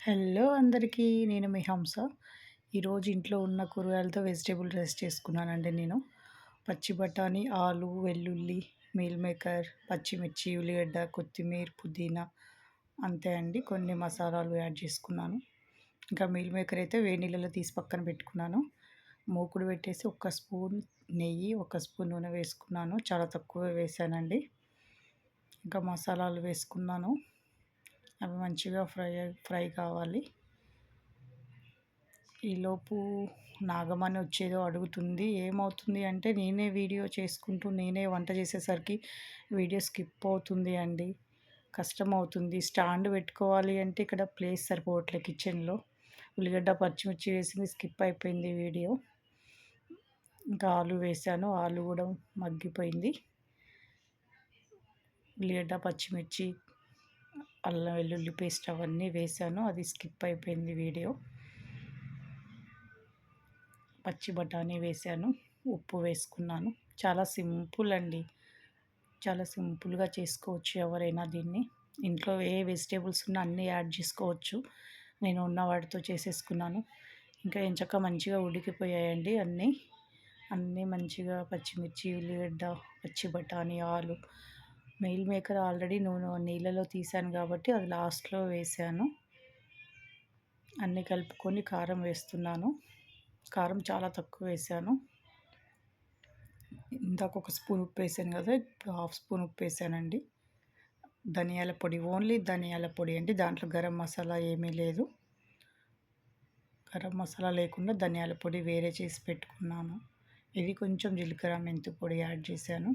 Hello అందరికీ నేను మీ హంస. ఈరోజు ఇంట్లో ఉన్న కూరగాయలతో వెజిటేబుల్ రైస్ చేసుకున్నానండి నేను. పచ్చి బఠానీ ఆలు వెల్లుల్లి మీల్ మేకర్ పచ్చిమిర్చి ఉల్లిగడ్డ కొత్తిమీర పుదీనా అంతే అండి. కొన్ని మసాలాలు యాడ్ చేసుకున్నాను. ఇంకా మీల్ మేకర్ అయితే వేడి నీళ్ళలో తీసి పక్కన పెట్టుకున్నాను. మూకుడు పెట్టేసి ఒక స్పూన్ నెయ్యి ఒక స్పూన్ నూనె వేసుకున్నాను. చాలా తక్కువ వేసానండి. ఇంకా మసాలాలు వేసుకున్నాను. అవి మంచిగా ఫ్రై ఫ్రై కావాలి. ఈలోపు నాగమని వచ్చేదో అడుగుతుంది ఏమవుతుంది అంటే నేనే వీడియో చేసుకుంటూ నేనే వంట చేసేసరికి వీడియో స్కిప్ అవుతుంది అండి. కష్టం అవుతుంది స్టాండ్ పెట్టుకోవాలి అంటే ఇక్కడ ప్లేస్ సరిపోవట్లేదు కిచెన్లో. ఉల్లిగడ్డ పచ్చిమిర్చి వేసింది స్కిప్ అయిపోయింది వీడియో. ఇంకా ఆలు వేసాను ఆలు కూడా మగ్గిపోయింది. ఉల్లిగడ్డ పచ్చిమిర్చి అల్లం వెల్లుల్లి పేస్ట్ అవన్నీ వేసాను. అది స్కిప్ అయిపోయింది వీడియో. పచ్చి బఠానీ వేసాను. ఉప్పు వేసుకున్నాను. చాలా సింపుల్ అండి. చాలా సింపుల్గా చేసుకోవచ్చు ఎవరైనా దీన్ని. ఇంట్లో ఏ వెజిటేబుల్స్ ఉన్నా అన్నీ యాడ్ చేసుకోవచ్చు. నేను ఉన్న వాటితో చేసేసుకున్నాను. ఇంకా ఎంచక్క మంచిగా ఉడికిపోయాయండి అన్నీ. అన్నీ మంచిగా పచ్చిమిర్చి ఉల్లిగడ్డ పచ్చి బఠానీ ఆలు మెయిల్ మేకర్ ఆల్రెడీ నేను నీళ్ళలో తీసాను కాబట్టి అది లాస్ట్లో వేసాను. అన్నీ కలుపుకొని కారం వేస్తున్నాను. కారం చాలా తక్కువ వేసాను. ఇందాక ఒక స్పూన్ ఉప్పు వేసాను కదా ఇప్పుడు హాఫ్ స్పూన్ ఉప్పు వేసానండి. ధనియాల పొడి ఓన్లీ ధనియాల పొడి అండి. దాంట్లో గరం మసాలా ఏమీ లేదు. గరం మసాలా లేకుండా ధనియాల పొడి వేరే చేసి పెట్టుకున్నాను. ఇది కొంచెం జీలకర్ర మెంతు పొడి యాడ్ చేశాను.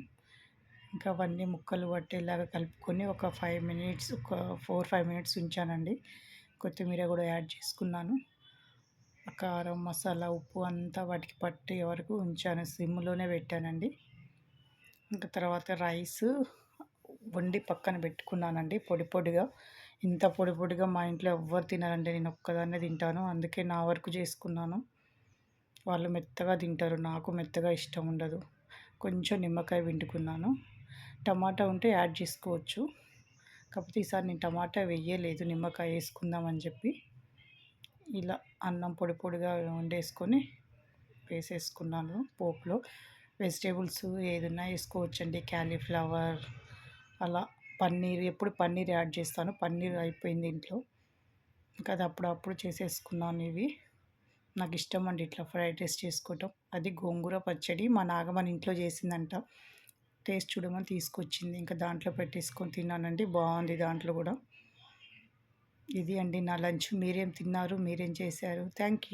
ఇంకా అవన్నీ ముక్కలు పట్టేలాగా కలుపుకొని ఒక ఫైవ్ మినిట్స్ ఒక ఫోర్ ఫైవ్ మినిట్స్ ఉంచానండి. కొత్తిమీర కూడా యాడ్ చేసుకున్నాను. కారం మసాలా ఉప్పు అంతా వాటికి పట్టే వరకు ఉంచాను. సిమ్లోనే పెట్టానండి. ఇంకా తర్వాత రైస్ వండి పక్కన పెట్టుకున్నానండి పొడి పొడిగా. ఇంత పొడి పొడిగా మా ఇంట్లో ఎవ్వరు తినారండి. నేను ఒక్కదాన్నే తింటాను. అందుకే నా వరకు చేసుకున్నాను. వాళ్ళు మెత్తగా తింటారు. నాకు మెత్తగా ఇష్టం ఉండదు. కొంచెం నిమ్మకాయ పిండుకున్నాను. టమాటా ఉంటే యాడ్ చేసుకోవచ్చు. కాకపోతే ఈసారి నేను టమాటా వేయలేదు నిమ్మకాయ వేసుకుందామని చెప్పి. ఇలా అన్నం పొడి పొడిగా వండేసుకొని వేసేసుకున్నాను పోపులో. వెజిటేబుల్స్ ఏదైనా వేసుకోవచ్చండి క్యాలీఫ్లవర్ అలా పన్నీర్ ఎప్పుడు పన్నీర్ యాడ్ చేస్తాను పన్నీర్ అయిపోయింది ఇంట్లో. ఇంకా అది అప్పుడప్పుడు చేసేసుకున్నాను ఇవి. నాకు ఇష్టం అండి ఇట్లా ఫ్రైడ్ రైస్ చేసుకోవటం. అది గోంగూర పచ్చడి మా నాగమని ఇంట్లో చేసిందంట. టేస్ట్ చూడమని తీసుకొచ్చింది. ఇంకా దాంట్లో పెట్టేసుకొని తిన్నానండి. బాగుంది దాంట్లో కూడా. ఇది అండి నా లంచ్. మీరేం తిన్నారు? మీరేం చేశారు? Thank you